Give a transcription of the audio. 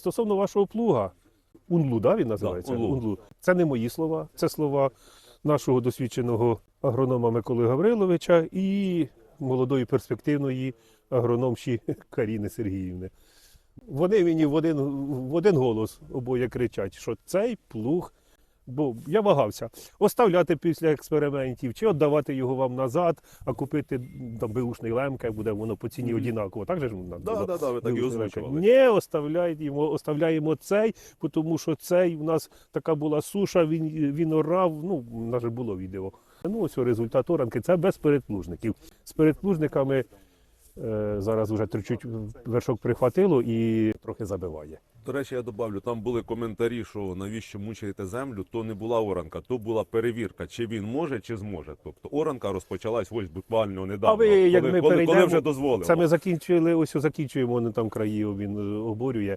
стосовно вашого плуга, Унлу, да, він називається? Унлу. Унлу. Це не мої слова, це слова нашого досвідченого агронома Миколи Гавриловича і молодої перспективної агрономші Каріни Сергіївни. Вони мені в один, в один голос обоє кричать, що цей плуг. Бо я вагався оставляти після експериментів, чи віддавати його вам назад, а купити там беушний лемке, буде воно по ціні Мгм. однаково. Так же ж Да, да, да, ви так і озвучували. Ні, оставляємо, оставляємо цей, тому що цей у нас така була суша, він, він орав, ну, у нас же було відео. Ну, ось результат оранки, це без передплужників. З передплужниками е, зараз вже чуть вершок прихватило і трохи забиває. До речі, я добавлю, там були коментарі, що навіщо мучаєте землю, то не була оранка, то була перевірка, чи він може, чи зможе. Тобто оранка розпочалась ось буквально недавно, А ви, як ми коли, коли вже дозволили. Це ми закінчили, ось закінчуємо, вони там краї він е, оборює.